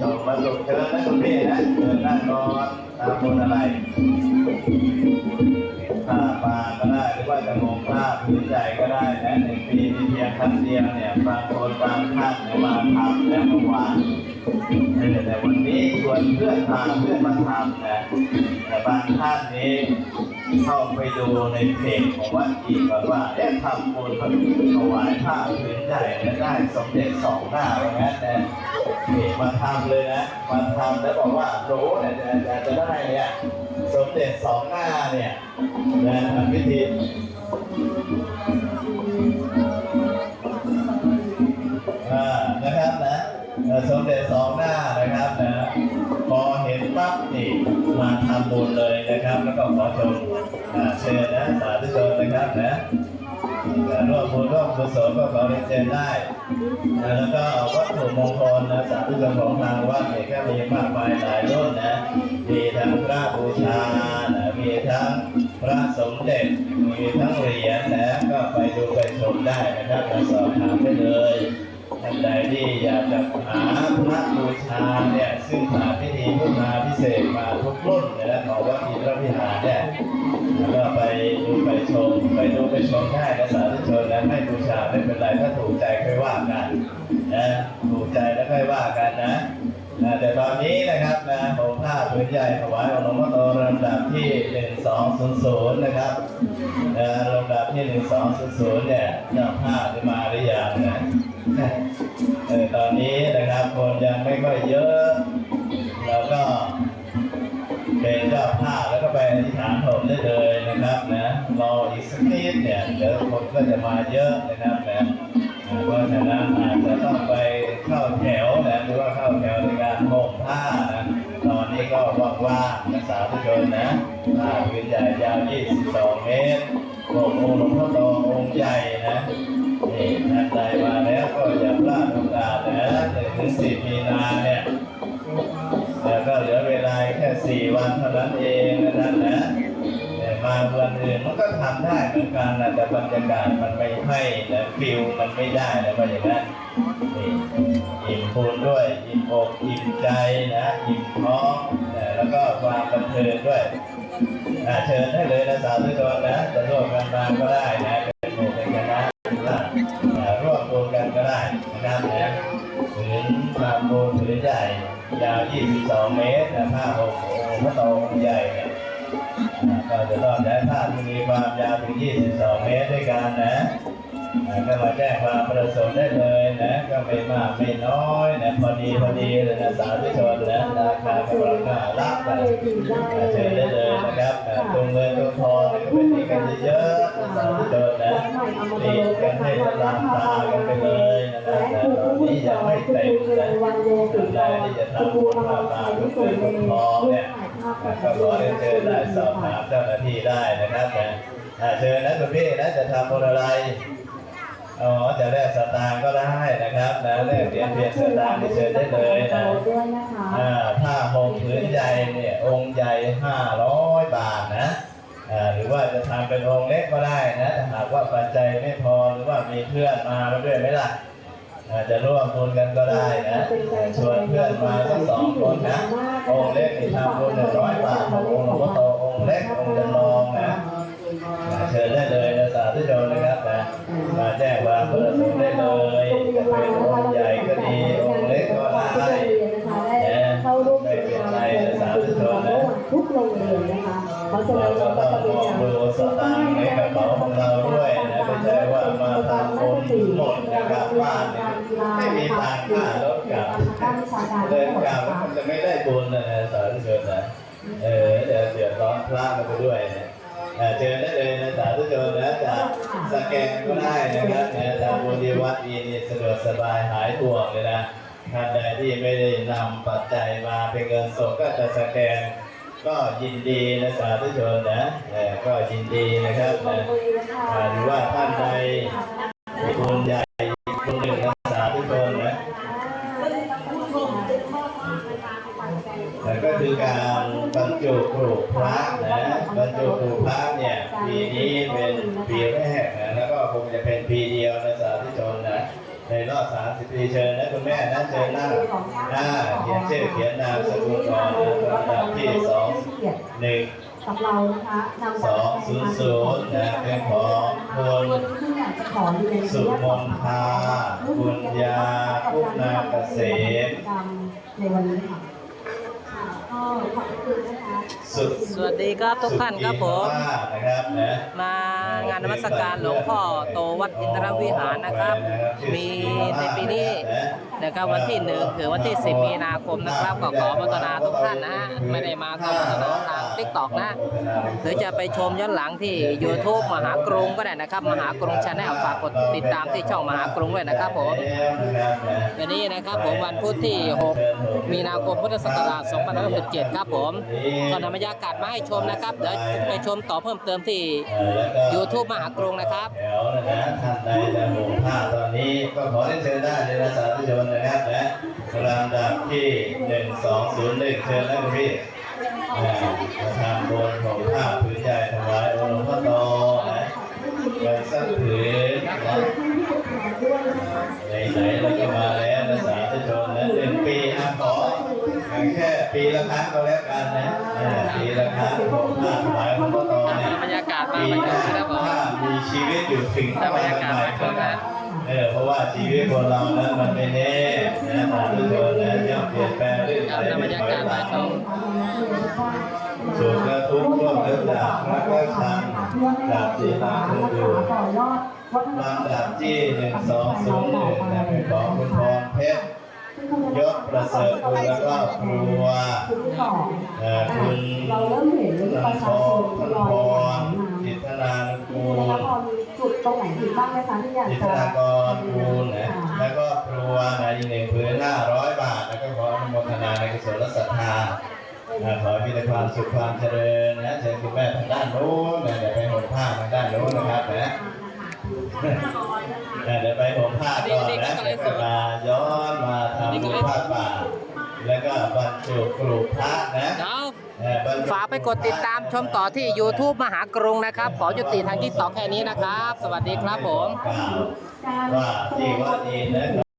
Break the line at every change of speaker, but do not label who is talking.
ส่งมาส่งเชิญนะคุณพี่นะเชิญนั่งก่อนตามคนอะไรผ้าปลาก็ได้หรือว่าจะมงผ้าผืนใหญ่ก็ได้นะหนึ่งปีมีเพียงครั้งเดียวเนี่ยบางคนบางท่านเนี่ยมาทำแล้วเมื่อวานแต่วันนี้ชวนเพื่อนพาเพื่อนมาทำนะแต่บางท่านนี้ เข้าไปดูในเพจของวัดอีกก่อนว่าเอ๊ะทำบุญถวายผ้าผืนใหญ่แล้วได้สมเด็จสองหน้าว่างั้นนะนี่มาทำเลยนะมาทำแล้วบอกว่าโรู้เนี่ยจะจะจะได้เนี่ยสมเด็จสองหน้าเนี่ยนะทำพิธีอ่านะครับนะสมเด็จสองหน้านะครับนะพอเห็นปั๊บนี่มาทำบุญเลยนะครับ แล้วก็ขอชม อ่าเชิญนะสาธุชนนะครับนะการร่วมบุญร่วมกุศลก็ขอเรียนเชิญได้แล้วก็วัตถุมงคลนะสาธุชนของทางวัดเนี่ยก็มีมากมายหลายรุ่นนะมีทั้งพระบูชานะมีทั้งพระสมเด็จมีทั้งเหรียญนะก็ไปดูไปชมได้นะครับมาสอบถามได้เลยท่านใดที่อยากจะหาพระบูชาเนี่ยซึ่งผ่านพิธีพุทธาพิเศษมาทุกรุ่นนะของวัดอินทรพิหารเนี่ย ก็ไปดูไปชมไปดูไปชมได้นะสาธุชนนะไม่บูชาไม่เป็นไรถ้าถูกใจค่อยว่ากันนะถูกใจแล้วค่อยว่ากันนะนะแต่ตอนนี้นะครับนะผมผ้าผืนใหญ่ถวายองค์หลวงพ่อโตลำดับที่ 1200 นะครับนะลำดับที่ 1200 เนี่ยเจ้าผ้าจะมาหรือยังนะเออตอนนี้นะครับคนยังไม่ค่อยเยอะ แล้วก็เป็นเจ้าภาพ อธิษฐานผมได้เลยนะครับนะรออีกสักนิดเนี่ยเดี๋ยวคนก็จะมาเยอะนะครับนะอ่าเพราะฉะนั้นอาจจะต้องไปเข้าแถวนะหรือว่าเข้าแถวในการห่มผ้านะตอนนี้ก็ว่างๆนักสาธุชนนะผ้าพื้นใหญ่ยาว 22 เมตรห่มองค์หลวงพ่อโตองค์ใหญ่นะนี่ท่านใดมาแล้วก็อย่าพลาดโอกาสนะหนึ่งถึงสิบมีนาเนี่ยแล้วก็เหลือเวลาแค่สี่วันเท่านั้นเองนะท่านนะ อื่นมันก็ทำได้เหมือนกันนะแต่บรรยากาศมันไม่ให้นะฟิลมันไม่ได้นะว่าอย่างนั้นนี่อิ่มบุญด้วยอิ่มอกอิ่มใจนะอิ่มท้องนะแล้วก็ความบันเทิงด้วยเชิญได้เลยนะสาวทุกคนนะจะร่วมกันมาก็ได้นะเป็นหมู่เป็นคณะหรือว่าร่วมบุญกันก็ได้นะครับนะผืนลามโบนผืนใหญ่ยาว 22 เมตรนะผ้าห่มองค์พระโตใหญ่ จะต้องใช้ผ้าที่มีความยาวถึง 22 เมตรด้วยกันนะอ่าก็มาแจ้งความประสงค์ได้เลยนะ ก็ไม่มากไม่น้อยนะพอดีพอดีเลยนะสาธุชนนะราคากำลังน่ารักนะอ่าเชิญได้เลยนะครับอ่าตรงเงินตรงทองเนี่ยก็เป็นที่กันเยอะๆนะสาธุชนนะนี่กันให้ตามตากันไปเลยนะครับแต่ตอนนี้ยังไม่เต็มนะ
วันโยติโยคุณครูกำลังสอนที่สุดเลยถ่ายภาพ กับ
ก็ขอเรียนเชิญได้สอบถามเจ้าหน้าที่ได้นะครับนะอ่าเชิญนะคุณพี่นะจะทำบุญอะไรอ๋อจะแลกสตางค์ก็ได้นะครับนะแลกเหรียญเพียงสตางค์นี่เชิญได้เลยนะ
ด้วยนะคะ
อ่าผ้าห่มผืนใหญ่เนี่ยองค์ใหญ่ห้าร้อยบาทนะอ่าหรือว่าจะทำเป็นองค์เล็กก็ได้นะถ้าหากว่าปัจจัยไม่พอหรือว่ามีเพื่อนมาด้วยไหมล่ะอาจจะร่วมบุญกันก็ได้นะชวนเพื่อนมาสักสองค ทำบุญหนึ่งร้อยบาทขององค์หลวงพ่อโตองค์เล็กองค์จำลองนะเชิญได้เลยนะสาธุชนนะครับนะมาแจ้งความประสงค์ได้เลยเป็นองค์ใหญ่ก็ดีองค์เล็กก็ได้
เข้าร่วมกิจกรรมทุกโรงเรียนนะคะเพราะฉะนั้น
เราก็
ก็
ต้อง
จะ
ม
เป็น
องดูสตางค์ในกระเป๋าของเราด้วยนะไม่ใช่ว่ามาทำบุญหมดนะครับบ้านไม่มีตังค์ ค่ารถกลับ
ด้านวิชาการ
เดินกลับแล้วมันจะไม่ได้บุญนะนะสาธุชนนะเออเดี๋ยวเดี๋ยวร้อนพระกันไปด้วยนะอ่าเชิญได้เลยนะสาธุชนนะจะสแกนก็ได้นะครับนะทางบุญวัดนี้นี่สะดวกสบายหายห่วงเลยนะท่านใดที่ไม่ได้นำปัจจัยมาเป็นเงินสดก็จะสแกนก็ยินดีนะสาธุชนนะเออก็ยินดีนะครับนะอ่าหรือว่าท่านใดมีบุญใหญ่บุญหนึ่งนะสาธุชนนะแต่ก็คือการบรร จุปลูกพระนะบรรจุปลูกพระเนี่ยปีนี้เป็นปีแรกนะแล้วก็คงจะเป็นปีเดียวนะสาธุชนนะในรอบ30ปีเชิญนะคุณแม่นะเชิญนั่งหน้าเขียนชื่อเขียนนามสกุลก่อนนะลำดับที่สองหนึ่ง
กับเรานะคะนำ
สองศูนย์ศูนย์นะเป็นของคุณ
ที่อยากจะขอน
สุมนทาบุญญาพุนาเกษม
ในวันนี้ค่ะ
สุด
สวัสดีครับทุกท่านครับผม
สุดยอดนะครับนะ
มางานนมัสการหลวงพ่อโตวัดอินทรวิหารนะครับ มีในปีนี้นะครับวันที่หนึ่งถึงวันที่10มีนาคมนะครับก็ขอพัฒนาทุกท่านนะฮะไม่ได้มาก็พัฒนาทางทิกตอกนะหรือจะไปชมย้อนหลังที่ YouTube มหากรุงก็ได้นะครับ มหากรุงชาแนลฝากกดติดตามที่ช่องมหากรุงด้วยนะครับผมวันนี้นะครับผมวันพุธที่ 6 มีนาคมพุทธศักราช2567ครับผมก็นำบรรยากาศมาให้ชมนะครับเดี๋ยวไปชมต่อเพิ่มเติมที่ YouTube มหากรุงนะครับ
แถวนะท่านใดจะห่มผ้าตอนนี้ก็ขอได้เชิญได้เลยนะสาธุชนนะครับและลำดับที่หนึ่งสองศูนย์หนึ่งเชิญนะครับพี่นะมาทำบ ปีละครั้งก็แล้วกันนะเออปีละครั้งของผ้าถวายองค์หลวงพ่อโตเนี่ย
บรรยากาศมา
ปี
ประ
ห
ชุ
น้าม
นะครับผม
ถ้ามีชีวิตอยู่ถึง
ถ้าบรรยากาศมาชมนะ
เออเพราะว่าชีวิตคนเรานั้นมันไม่แน่นะตามทุกคนนะย่อมเปลี่ยนแปลงเรื่อย
ครับ
ไป
นำบรรยากาศมาชม
สุขและทุกข์ร่วมกันดาบรักและชังดาบสีลาคืออยู่ลำดับที่หนึ่งสองศูนย์หนึ่งนะเป็นของคุณพรเพชร ยศประเสริฐคุณแล้วก็ครัวเอ่อคุณ
เราเริ่มเห็นประชาชนท
คุณ
ยอย
พ
เดิ
ร
น
จิตนานุกูล
แล้วพอมีจุดตรงไหนอีกบ้างไหมคะที่อยาก
จิต
จะ
รากรคูณนะแล้วก็ครัวนะอีกหนึ่งพื้นห้าร้อยบาท แล้วก็ขออนุโมทนาในกุศลศรัทธานะขอให้มีแต่ความสุขความเจริญนะเชิญคุณแม่ทางด้านโน้นนะเดี๋ยวไปห่มผ้าทางด้านโน้นนะครับนะ เดี๋ยวไปห่มผ้าก่อนนะแล้วก็มาย้อนมาทำบุญผ้าป่าแล้วก็บรรจุกรุพระนะ
เดี๋ยว
เอ่อบรรจุ
ฝากไปกดติดตามชมต่อที่ YouTube มหากรุงนะครับ ขอยุติทางทิกตอกแค่นี้นะครับ สวัสดีครับผม
กล่าวว่าที่วัดนี้นะ